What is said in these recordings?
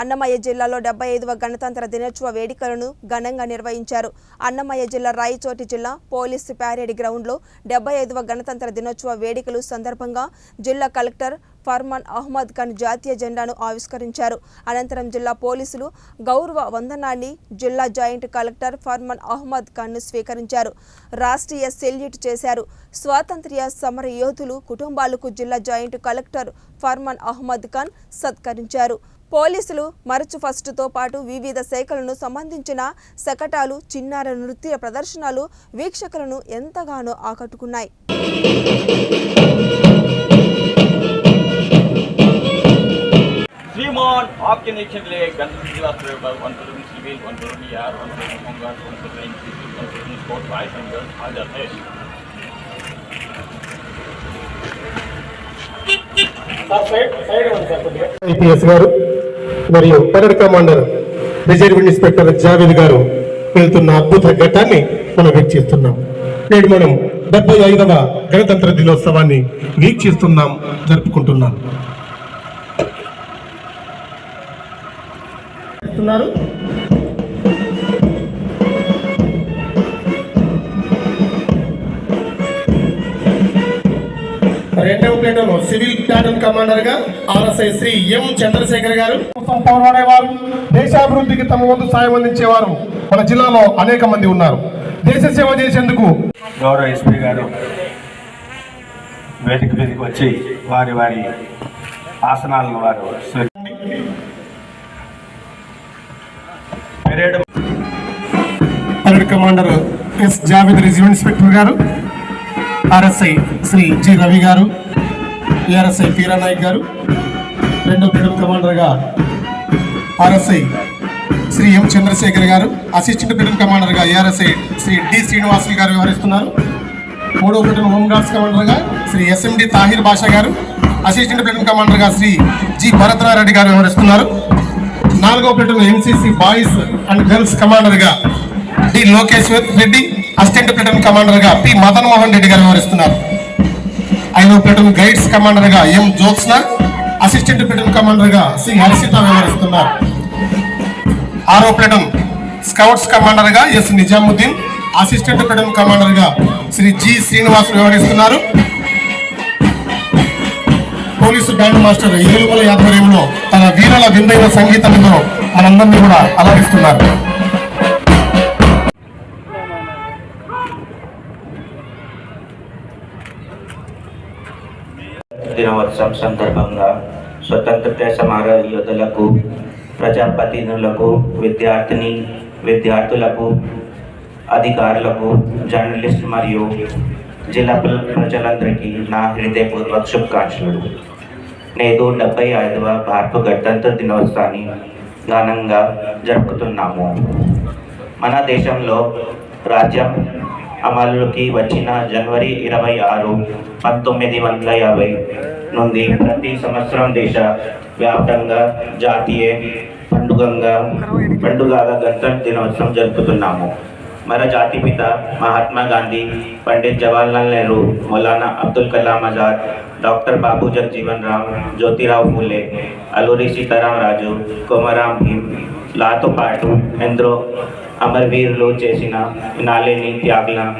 అన్నమయ్య జిల్లాలో డెబ్బై ఐదవ గణతంత్ర దినోత్సవ వేడుకలను ఘనంగా నిర్వహించారు. అన్నమయ్య జిల్లా రాయచోటి జిల్లా పోలీసు ప్యారేడ్ గ్రౌండ్లో డెబ్బై ఐదవ గణతంత్ర దినోత్సవ వేడుకలు సందర్భంగా జిల్లా కలెక్టర్ ఫర్మాన్ అహ్మద్ ఖాన్ జాతీయ జెండాను ఆవిష్కరించారు. అనంతరం జిల్లా పోలీసులు గౌరవ వందనాన్ని జిల్లా జాయింట్ కలెక్టర్ ఫర్మాన్ అహ్మద్ ఖాన్ను స్వీకరించారు. రాష్ట్రీయ సెల్యూట్ చేశారు. స్వాతంత్ర్య సమర యోధులు కుటుంబాలకు జిల్లా జాయింట్ కలెక్టర్ ఫర్మాన్ అహ్మద్ ఖాన్ సత్కరించారు. పోలీసులు మరచు ఫస్ట్తో పాటు వివిధ శాఖలను సంబంధించిన శకటాలు చిన్నార నృత్య ప్రదర్శనలు వీక్షకులను ఎంతగానో ఆకట్టుకున్నాయి श्रीमान आपके निरीक्षण के लिए गणतंत्र दिवस पर one crore civil one crore यार one crore home guard one crore institute one crore sport wise and हाजिर है ఐపీఎస్ గారు మరియు parade commander reserve inspector Javed గారు వెళ్తున్న అద్భుత ఘట్టాన్ని మనం వీక్షిస్తున్నాం నేడు మనం డెబ్బై ఐదవ గణతంత్ర దినోత్సవాన్ని వీక్షిస్తున్నాం జరుపుకుంటున్నాం. ప్లేటను సివిల్ ప్లాటూన్ కమాండర్గా ఆర్ఎస్ఐ శ్రీ ఎం చంద్రశేఖర్ గారు. పోరాడేవారు దేశాభివృద్ధికి తమ వంతు సాయం అందించేవారు మన జిల్లాలో అనేక మంది ఉన్నారు. దేశ సేవ చేసేందుకు గౌరవ ఎస్పీ గారు వేదిక మీదకి వచ్చి వారి వారి ఆసనాలను వారు parade parade commander S Javed Rizvi inspector గారు ఆర్ఎస్ఐ శ్రీ జి రవి గారు ఏఆర్ఎస్ఐ పీరా నాయక్ గారు రెండో ప్లేటూన్ కమాండర్గా ఆర్ఎస్ఐ శ్రీ ఎం చంద్రశేఖర్ గారు అసిస్టెంట్ ప్లేటూన్ కమాండర్గా ఏఆర్ఎస్ఐ శ్రీ డి శ్రీనివాసులు గారు వ్యవహరిస్తున్నారు. మూడో ప్లేటూన్ హోంగార్డ్స్ కమాండర్గా శ్రీ ఎస్ఎండి తాహిర్ బాషా గారు అసిస్టెంట్ ప్లేటూన్ కమాండర్గా శ్రీ జి భరద్రారెడ్డి గారు వ్యవహరిస్తున్నారు. నాలుగో platoon NCC boys and girls కమాండర్గా D Lokeshwar Reddy assistant platoon కమాండర్గా P Madan Mohan Reddy గారు వ్యవహరిస్తున్నారు. ఐదో ప్లేటూన్ గైడ్స్ కమాండర్గా ఎం జోత్స్న అసిస్టెంట్ ప్లేటూన్ కమాండర్గా సి హర్షిత వ్యవహరిస్తున్నారు. ఆరో ప్లేటూన్ స్కౌట్స్ కమాండర్గా ఎస్ నిజాముద్దీన్ అసిస్టెంట్ ప్లేటూన్ కమాండర్గా శ్రీ జి శ్రీనివాస్ వ్యవహరిస్తున్నారు. పోలీసు బ్యాండ్ మాస్టర్ ఏలుమల ఆధ్వర్యంలో తన వీరుల విందైన సంగీతంతో మనందరినీ కూడా అలరిస్తున్నారు. వర్షం సందర్భంగా స్వతంత్రత సమర యోధులకు ప్రజాప్రతినిధులకు విద్యార్థిని విద్యార్థులకు అధికారులకు జర్నలిస్ట్ మరియు జిల్లా ప్రజలందరికీ నా హృదయపూర్వక శుభాకాంక్షలు. నేడు డెబ్బై ఐదవ భారత గణతంత్ర దినోత్సవాన్ని ఘనంగా జరుపుతున్నాము. మన దేశంలో రాజ్యం అమలుకి వచ్చిన జనవరి ఇరవై ఆరు పంతొమ్మిది వందల యాభై నుండి ప్రతి సంవత్సరం దేశ వ్యాప్తంగా జాతీయ పండుగంగా పండుగగా గణతంత్ర దినోత్సవం జరుపుతున్నాము మన జాతిపిత మహాత్మా గాంధీ పండిత్ జవహర్లాల్ నెహ్రూ మౌలానా అబ్దుల్ కలాం ఆజాద్ డాక్టర్ బాబు జగజీవన్ రామ్ జ్యోతిరావు ఫూలే అల్లూరి సీతారాం రాజు కొమరాం భీమ్ లాతో పాటు ఎందరో అమరవీరులు చేసిన నాలేని త్యాగుల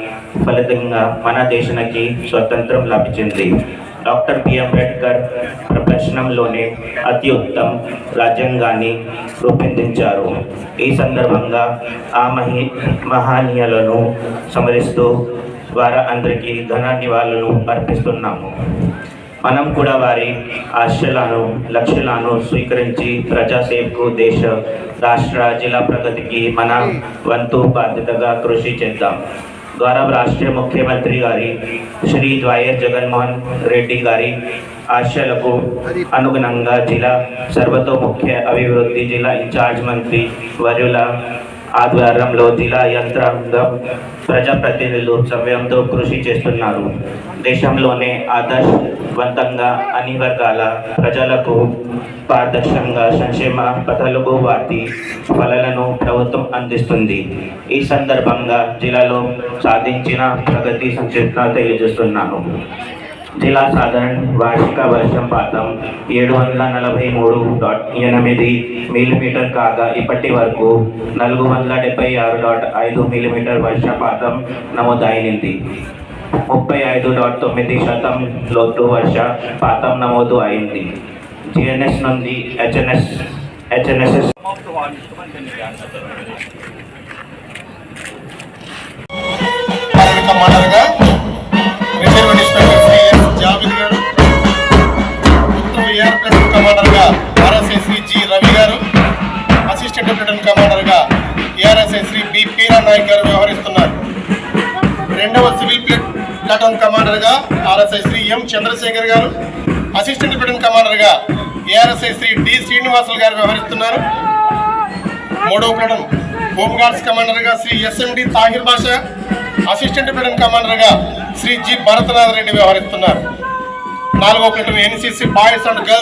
ఫలితంగా మన దేశానికి స్వతంత్రం లభించింది. Doctor B. అంబేద్కర్ ప్రపంచంలోనే అతి ఉత్తమ రాజ్యాంగాన్ని రూపొందించారు. ఈ సందర్భంగా ఆ మహి మహనీయులను సమరిస్తూ వారందరికీ ఘన నివాళులను అర్పిస్తున్నాము. మనం కూడా వారి ఆశలను లక్ష్యాలను స్వీకరించి ప్రజాసేవకు దేశ రాష్ట్ర జిల్లా ప్రగతికి మన వంతు బాధ్యతగా కృషి చేద్దాం. గౌరవ రాష్ట్ర ముఖ్యమంత్రి గారి శ్రీ వైఎస్ జగన్మోహన్ రెడ్డి గారి ఆశలకు అనుగుణంగా జిల్లా సర్వతోముఖ్య అభివృద్ధి జిల్లా ఇన్ఛార్జ్ మంత్రి వర్యుల ఆధ్వర్యంలో జిల్లా యంత్రాంగం ప్రజాప్రతినిధులు సమయంతో కృషి చేస్తున్నారు. దేశంలోనే ఆదర్శవంతంగా అన్ని వర్గాల ప్రజలకు పారదర్శకంగా సంక్షేమ పథకాలకు వాటి ఫలాలను ప్రభుత్వం అందిస్తుంది. ఈ సందర్భంగా జిల్లాలో సాధించిన ప్రగతి సంక్షిప్త తెలియజేస్తున్నాను. జిల్లా సాధారణ వార్షిక వర్షపాతం ఏడు వందల నలభై మూడు డాట్ ఎనిమిది మిల్లీమీటర్ కాగా ఇప్పటి వరకు నాలుగు వందల డెబ్బై ఆరు డాట్ ఐదు మిల్లీమీటర్ వర్షపాతం నమోదైనది. ముప్పై ఐదు డాట్ తొమ్మిది శాతం లోటు వర్షపాతం నమోదు అయింది. జిఎన్ఎస్ నుండి హెచ్ఎన్ఎస్ హెచ్ఎన్ఎస్ఎస్ Måste నాయక్ గారు వ్యవహరిస్తున్నారు. రెండవ సివిల్ ప్లేట్ ప్లాటూన్ కమాండర్గా ఆర్ఎస్ఐ శ్రీ ఎం చంద్రశేఖర్ గారు అసిస్టెంట్ లెఫ్టినెంట్ కమాండర్గా ఏఆర్ఎస్ఐ శ్రీ డి శ్రీనివాసులు గారు వ్యవహరిస్తున్నారు. మూడవ platoon home guards కమాండర్గా Shri SMD Tahir Basha assistant platoon కమాండర్గా Shri G భరతనాథ్ Reddy వ్యవహరిస్తున్నారు. నాలుగో platoon NCC boys and girls